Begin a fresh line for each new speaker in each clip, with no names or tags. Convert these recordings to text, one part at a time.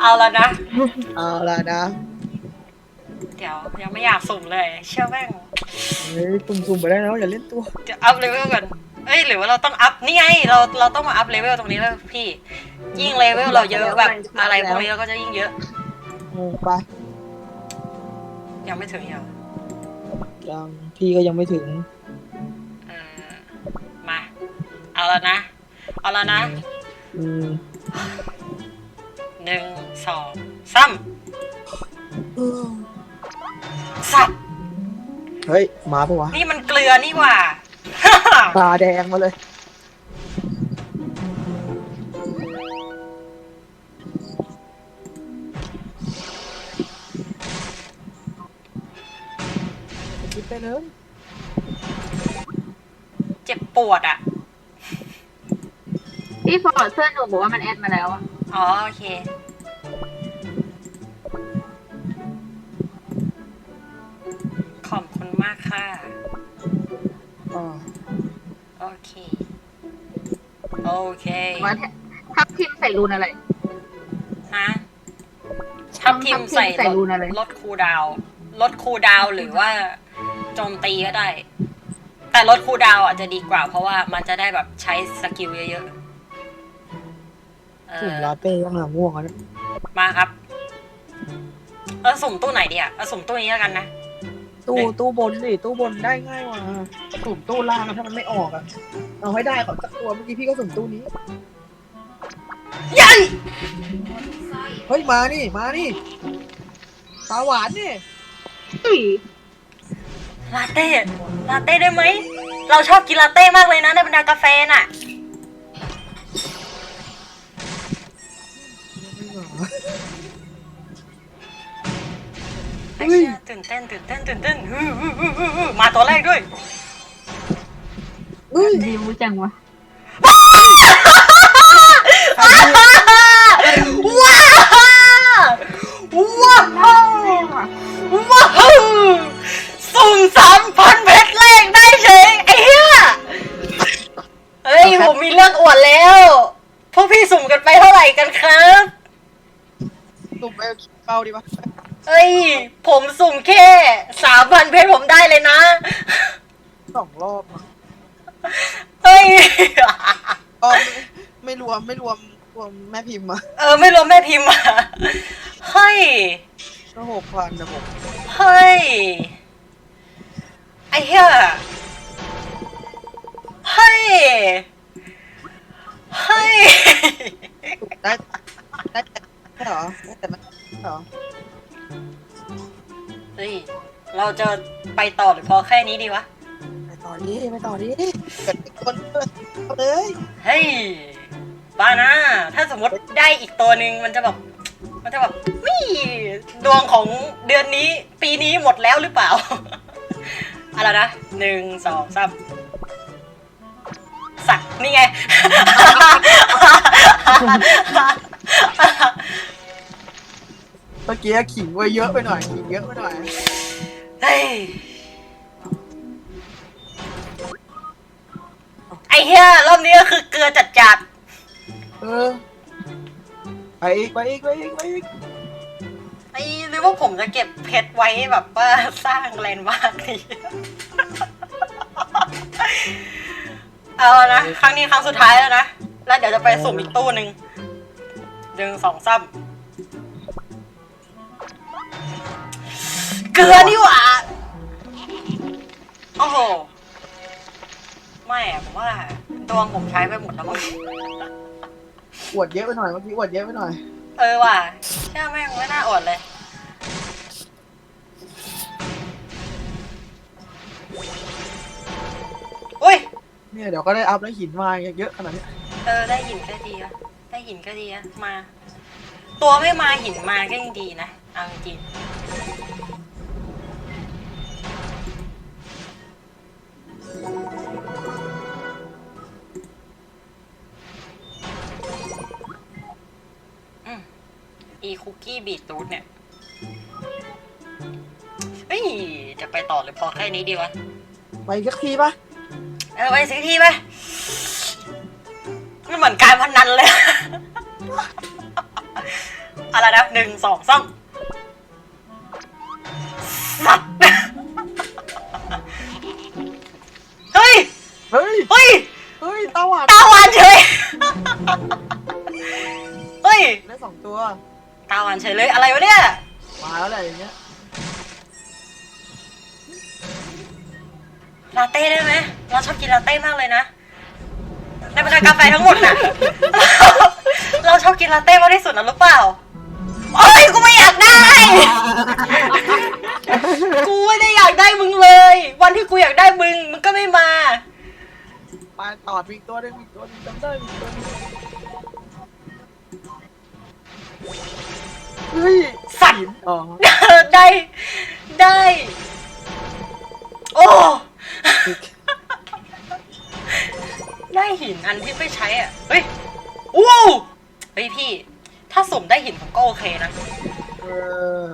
เอาละนะ
เอาละนะ
เดี๋ยวยังไม่อยากสุ่มเลย เชื่อแม่ง
เฮ้ยสุ่มๆไปได้แล้วอย่าเล่นตัว
จะอัพเลเวลก่อนเอ้ยหรือว่าเราต้องอัพนี่ไงเราเราต้องมาอัพเลเวลตรงนี้แล้วพี่ ยิ่งเลเวลเราเยอะแบบอะไรพวกนี้เราก็จะยิ่งเยอะ
โอ้ไป
ยังไม่ถึงยัง
ยังพี่ก็ยังไม่ถึง
เออมา เอาละนะ เอาละนะ
อืม
หนึ่งสองสามสับ
เฮ้ยมาปะวะ
นี่มันเกลือนี่หว่า
ตาแดงมาเลย คิดไปเลย
เจ็บปวดอะ
พี่ฟอร์ดเพื่อนหนูบอกว่ามันแอดมาแล้วอะ
อ๋อโอเค ขอบคุณมากค่ะ
อ่า
โอเค โอเค
ว่าทับทิมใส่รูนอะไร
ฮะทับทิมใส่
ใส่
ล
รู
ด
นอะไร
ลดคูลดาวน์ลดคูลดาวน์หรือว่าโจมตีก็ได้ แต่ลดคูลดาวน์อะจะดีกว่า เพราะว่ามันจะได้แบบใช้สกิลเยอะๆ เอ
สุ่ม
อ
ลาเต้ยังหาม่วงอะนะ
มาครับ เออสุ่มตู้ไหนดีอะเอาสุ่มตู้นี้แล้วกันนะ
ตู้
เด็ก
ตู้บนดิตู้บนได้ง่ายกว่าสุ่มตู้ล่างอะถ้ามันไม่ออกอะเอาให้ได้ก่อนสักตัวเมื่อกี้พี่ก็สุ่มตู้นี้
ยัย
เฮ้ยมานี่มานี่ตาหวานนี่
อุ้ย
ลาเต้ ลาเต้ได้ไหม เราชอบกินลาเต้มากเลยนะในบรรดากาแฟน่ะ เชี่ยตื่นเต้นตื่นเต้นตื่นเต้นฮึ่มฮึ่มฮึ่มฮึ่มฮึ่มมาตัวแรกด้วย
เฮ้ย
ดีมูจังวะ
ว้าวว้ ว
ม
ไม่รวมร
วมแม่พิมพ์อะ
เออไม่รู้แม่พิมพ์อะเฮ้ย
ก็หกพันนะผม
เฮ้ยไอ้เหี้ยเฮ้ยเฮ้ย
ได้ได้แต่ไม่เหรอได้แต่ไม่เหรอ
เฮ้ยเราจะไปต่อหรือพอแค่นี้ดีวะ
ไปต่อดิไปต่อดิเกิดอีกคนเลย
เฮ้ย บ้านะ ถ้าสมมติได้อีกตัวหนึ่งมันจะแบบ มันจะแบบนี่ดวงของเดือนนี้ ปีนี้หมดแล้วหรือเปล่า อะไรนะหนึ่งสองสามสักนี่ไง
เมื่อกี้ขิงไว้เยอะไปหน่อยขิงเยอะไปหน่อย
เฮ้ยไอ้เหี้ยรอบนี้ก็คือเกลือจัดจัด
เออไปอีกไปอีกไปอีกไปอีก
ๆไอ้หรือว่าผมจะเก็บเพชรไว้แบบว่าสร้างแลนด์มาร์กดีเอานะครั้งนี้ครั้งสุดท้ายแล้วนะ แล้วเดี๋ยวจะไปสุ่มอีกตู้หนึ่งหนึ่งสองสามเกลือนี่หว่าโอ้โห ไม่อะผมว่าดวงผมใช้ไปหมดแล้วมั้ง
อวดเยอะไปหน่อยเมื่อกี้อวดเยอะไปหน่อย
เออว่ะเชื่อแม่งไม่น่าอดเลย อุ้ย
เนี่ยเดี๋ยวก็ได้อัพแล้วหินมาเยอะขนาดเนี้ย
เออ ได้หินก็ดีอะได้หินก็ดีอะมา ตัวไม่มาหินมาก็ยังดีนะ เอาจริงอื อีคุกกี้บีทรูทเนี่ยเฮ้ยจะไปต่อหรือพอแค่นี้ดีวะ
ไปอีกสักทีปะ
เออไปสักทีไปมันเหมือนการพนันเลย อะไรนะหนึ่งสองสาม ตา
หวาน
เฉยเลยอะไรวะเนี่ย
มาแล้วแหละอย่างเงี้ย
ลาเต้ได้ไหมเราชอบกินลาเต้มากเลยนะในบรรดากาแฟทั้งหมดน่ะเราชอบกินลาเต้มากที่สุดนะรู้เปล่าโอ้ยกูไม่อยากได้ กูไม่ได้อยากได้มึงเลย วันที่กูอยากได้มึงมึงก็ไม่มา
ไปต่อมีอีกตัวหนึงมีอีกตัวหนึงจำได้มีอีกตัวหนึง เฮ้ย
สัตว์
อ๋อ
ได้ ได้ โอ้ ได้หินอันที่ไม่ใช้อะ เฮ้ยอู้เฮ้ยพี่ ถ้าสุ่มได้หินผมก็โอเคนะ
เออ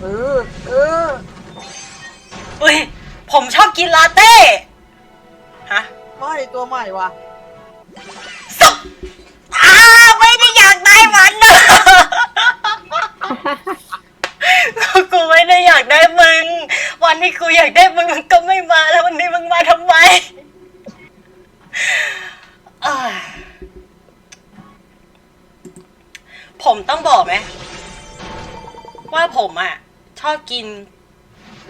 เออ เออ
เฮ้ย ผมชอบกินลาเต้ ฮะ
ไม่ตัวใหม่ว่ะ
กูไม่ได้อยากได้มึง วันที่กูอยากได้มึงมึงก็ไม่มาแล้ววันนี้มึงมาทำไมเอ้ยผมต้องบอกไหมว่าผมอะ ชอบกิน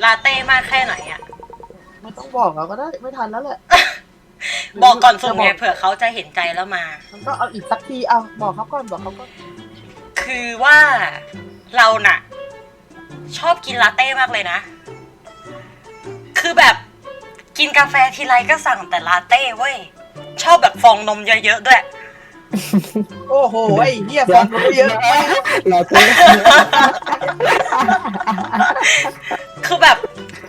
ลาเต้มากแค่ไหนอะ
ไม่ต้องบอกเราก็ได้ไม่ทันแล้วแหละ
บอกก่อนสุ่มไงเผื่อเขาจะเห็นใจแล้วมา
มันก็เอาอีกสักทีเอาบอกเขาก่อนบอกเขาก่อน
คือว่าเราน่ะ ชอบกินลาเต้มากเลยนะ คือแบบกินกาแฟทีไรก็สั่งแต่ลาเต้เว้ย ชอบแบบฟองนมเยอะๆด้วย
โอ้โหไอ้เหี้ยฟังรู้เยอะมาก
เราเต้
คือแบบ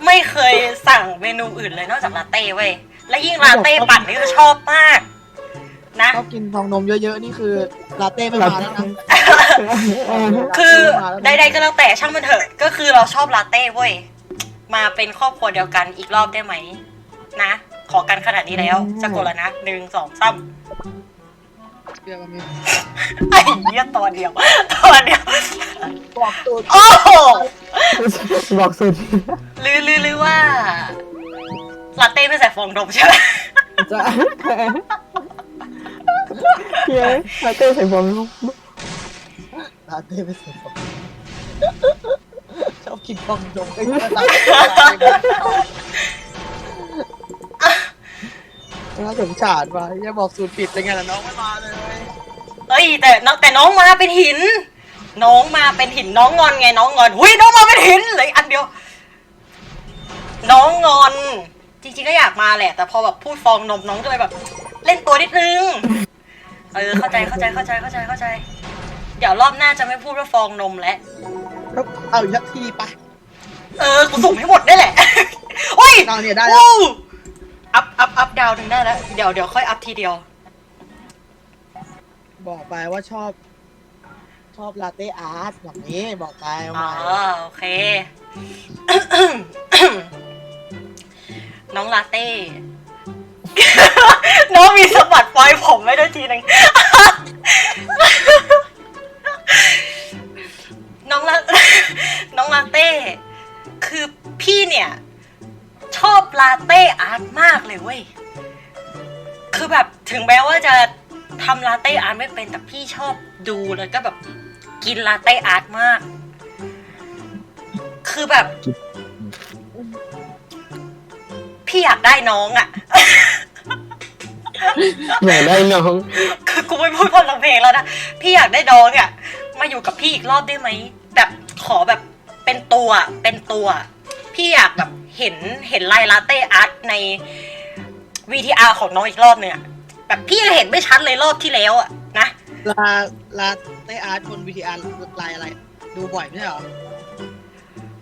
ไม่เคยสั่งเมนูอื่นเลยนอกจากลาเต้เว้ย และยิ่งลาเต้ปั่นนี่ก็ชอบมาก นะ
ชอบกินฟองนมเยอะๆนี่คือลาเต้ไม่มาแล้วนะ
คือใดๆก็แล้วแต่ช่างมันเถอะ ก็คือเราชอบลาเต้เว้ย มาเป็นครอบครัวเดียวกันอีกรอบได้ไหม นะ ขอกันขนาดนี้แล้วจะกดแล้วนะหนึ่งสองสาม
เดี๋ยวมันมี
ไอ้เหี้ยตัวเดียวตัวเดียว
บอกตัว
โอ้โห
บอกสุด
หรือหรือหรือว่าลาเต้ไม่ใส่ฟองนมใช่ไหม
จะเย้เราเต้ใส่ผม
ลาเต้ไม่ใส่ฟองชอบกินฟองนมไอ้เหี้ยน่าสงสารว่ะอย่าบอกสูตรผิดเป็นไงล่ะน้องไม่มาเลย
เฮ้ยแต่น้องแต่น้องมาเป็นหิน น้องมาเป็นหินน้องงอนไงน้องงอนหุยน้องมาเป็นหินเลยอันเดียว น้องงอน จริงๆก็อยากมาแหละ แต่พอแบบพูดฟองนมน้องก็เลยแบบ เล่นตัวนิดนึง เออเข้าใจเข้าใจเข้าใจเข้าใจเข้าใจ เดี๋ยวรอบหน้าจะไม่พูดว่าฟองนมแล้ว
ก็เอาอีกสักทีไป
เออ กูสุ่มให้หมดได้แหละ โอ้ย
นอนเนี่ยได้แล้ว
โอ้อัพอัพอัพดาวหนึ่งได้แล้ว เดี๋ยวเดี๋ยวค่อยอัพทีเดียว
บอกไปว่าชอบ ชอบลาเต้อาร์ตแบบนี้บอกไปเอา
อ๋อ
ใหม่
โอเค น้องลาเต้ น้องมีสะบัดปลอยผมไว้ด้วยทีหนึ่ง น้องลาน้องลาเต้ คือพี่เนี่ย ชอบลาเต้อาร์ตมากเลยเว้ย คือแบบถึงแม้ว่าจะทำลาเต้อาร์ตไม่เป็นแต่พี่ชอบดูแล้วก็แบบกินลาเต้อาร์ตมาก คือแบบ พี่อยากได้น้องอะ่ะ
อยากได้น้อง
คือกูไม่พูดพลังเพลงแล้วนะ พี่อยากได้น้องอะ่ะ มาอยู่กับพี่อีกรอบได้ไหมแบบขอแบบเป็นตัวเป็นตัว พี่อยากแบบเห็นเห็นลายลาเต้อาร์ตใน VTR ของน้องอีกรอบเนี่ยแบบพี่ยังเห็นไม่ชัดเลยรอบที่แล้วอะนะ
ลาลาเต้อาร์ตบนวีทีอาร์ลายอะไร ดูบ่อยไม่ใช่เหรอ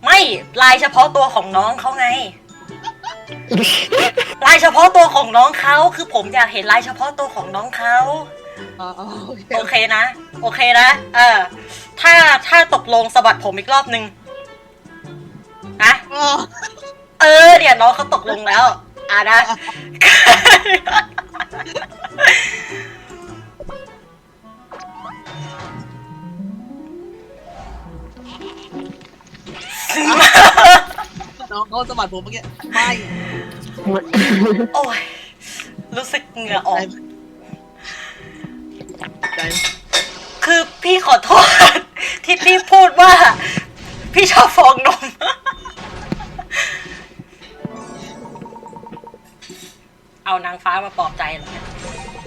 ไม่ลายเฉพาะตัวของน้องเขาไง ลายเฉพาะตัวของน้องเขาคือผมอยากเห็นลายเฉพาะตัวของน้องเขา
อ๋อ โอเค
นะ โอเคนะ เออ ถ้าถ้าตกลงสะบัดผมอีกรอบนึงนะ
อ
เออเดี๋ยวน้องเขาตกลงแล้ว อะนะ น้
องเขาสะบัดผมเมื่อกี้ไม่
โอ้ย รู้สึกเหงื่อออก
ใจ
คือพี่ขอโทษ ที่พี่พูดว่า พี่ชอบฟองนม เอานางฟ้ามาปลอบใจเหรอเนี่ย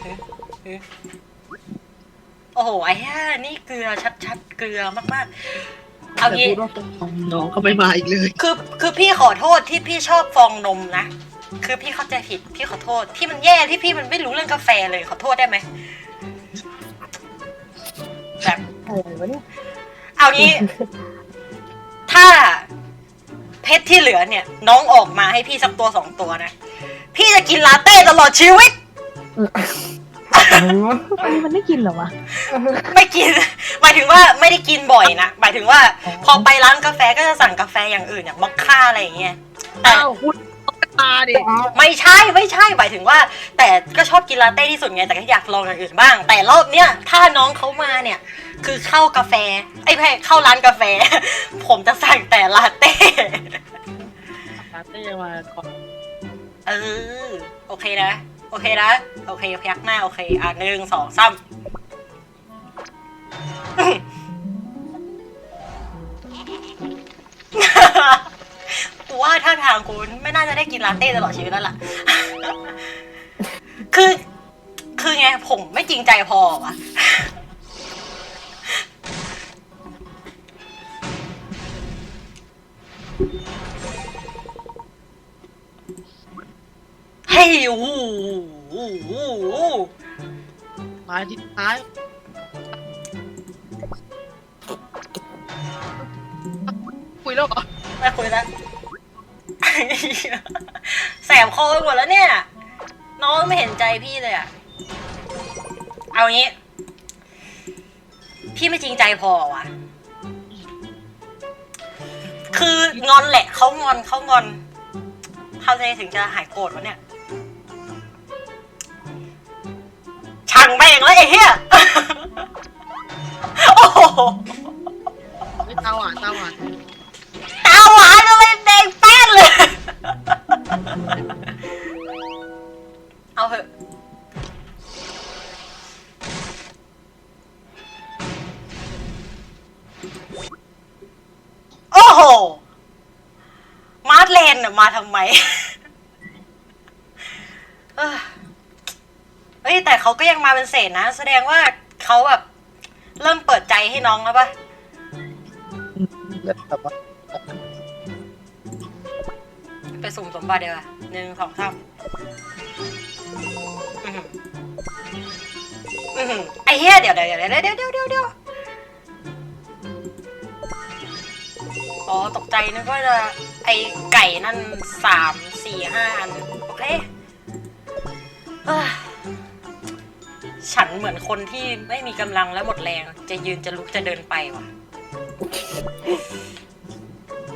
หึหึโอ้โหไอ้ห่านี่เกลือชัดๆ เกลือมากๆ เอา
แต่
งี้
พูดว่าน้องเขาไม่มาอีกเลย
คือคือพี่ขอโทษที่พี่ชอบฟองนมนะ คือพี่เข้าใจผิดพี่ขอโทษที่มันแย่ที่พี่มันไม่รู้เรื่องกาแฟเลยขอโทษได้ไหม
อะไรวะเนี่ย
เอางี้ ถ้าเพชรที่เหลือเนี่ย น้องออกมาให้พี่สักตัวสองตัวนะ พี่จะกินลาเต้ตลอดชีวิต
อะไรวะ
อันนี้มันไม่กินเหรอวะ
ไม่กิน หมายถึงว่าไม่ได้กินบ่อยนะ หมายถึงว่า พอไปร้านกาแฟก็จะสั่งกาแฟอย่างอื่นอย่างมอคค่าอะไรอย่างเงี้ย แต่
อ้าวคุณตาดิ
ไม่ใช่ไม่ใช่ หมายถึงว่า แต่ก็ชอบกินลาเต้ที่สุดไง แต่ก็อยากลองอย่างอื่นบ้าง แต่รอบเนี้ยถ้าน้องเขามาเนี่ย คือเข้ากาแฟ ไอ้ยไม่ใช่เข้าร้านกาแฟ ผมจะสั่งแต่ลาเต้
ลาเต้มาขอ
เออ โอเคนะ โอเคนะ โอเคพยักหน้า โอเค อะหนึ่งสองสามกูว่าถ้าทางคุณไม่น่าจะได้กินลาเต้ตลอดชีวิตแล้วล่ะ คือ คือไงผมไม่จริงใจพอวะ ยโอ้โหโอ้โห
มาที่ท้ายคุยแล้วเหรอ
ไม่คุยแล้วแสบคอไปหมดแล้วเนี่ย น้องไม่เห็นใจพี่เลยอะเอางี้ พี่ไม่จริงใจพอวะคืองอนแหละเขางอนเขางอนเขาจะถึงจะหายโกรธวะเนี่ย ช่างแม่งแล้วไอ้เหี้ยโอ้โห
ตาหวานตาหวาน
ตาหวานอะไรแดงแป้นเลย เอาเถอะโอ้โห มาร์ทเลนน่ะมาทำไมเออ เฮ้ยแต่เขาก็ยังมาเป็นเศษนะ แสดงว่าเขาแบบเริ่มเปิดใจให้น้องแล้วปะ
แบบว่า
ไปสุ่มสมบัติเดียวาหนึ่งสองสามอื้อหืออื้อหือไอ้เหี้ยเดี๋ยวเดี๋ยวเดี๋ยวเดี๋ยวเดี๋ยวเดี๋ยวเดี๋ยวอ๋อตกใจนึกว่าจะไอ้ไก่นั่นสามสี่ห้าอันโอเคเอ้อ ฉันเหมือนคนที่ไม่มีกำลังและหมดแรง จะยืนจะลุกจะเดินไปว่ะ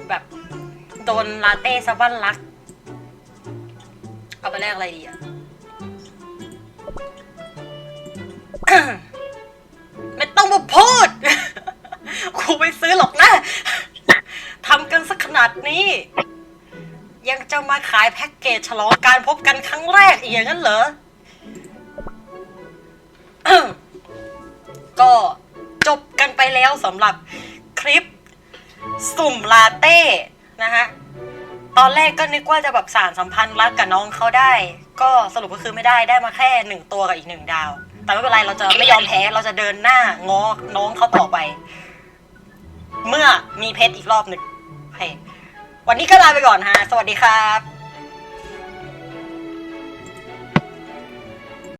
แบบโดนลาเต้ซะบ้านรัก เอาไปแลกอะไรดีอะไม่ต้องมาพูด กูไม่ซื้อหรอกนะ ทำกันสักขนาดนี้ ยังจะมาขายแพ็กเกจฉลองการพบกันครั้งแรกอีกอย่างนั้นเหรอ ก็จบกันไปแล้วสำหรับคลิปสุ่มลาเต้นะฮะตอนแรกก็นึกว่าจะแบบสารสัมพันธ์รักกับน้องเขาได้ ก็สรุปก็คือไม่ได้ได้มาแค่หนึ่งตัวกับอีกหนึ่งดาว แต่ไม่เป็นไรเราจะไม่ยอมแพ้เราจะเดินหน้างอน้องเขาต่อไป เมื่อมีเพชรอีกรอบหนึ่งโอเควันนี้ก็ลาไปก่อนฮะ สวัสดีครับ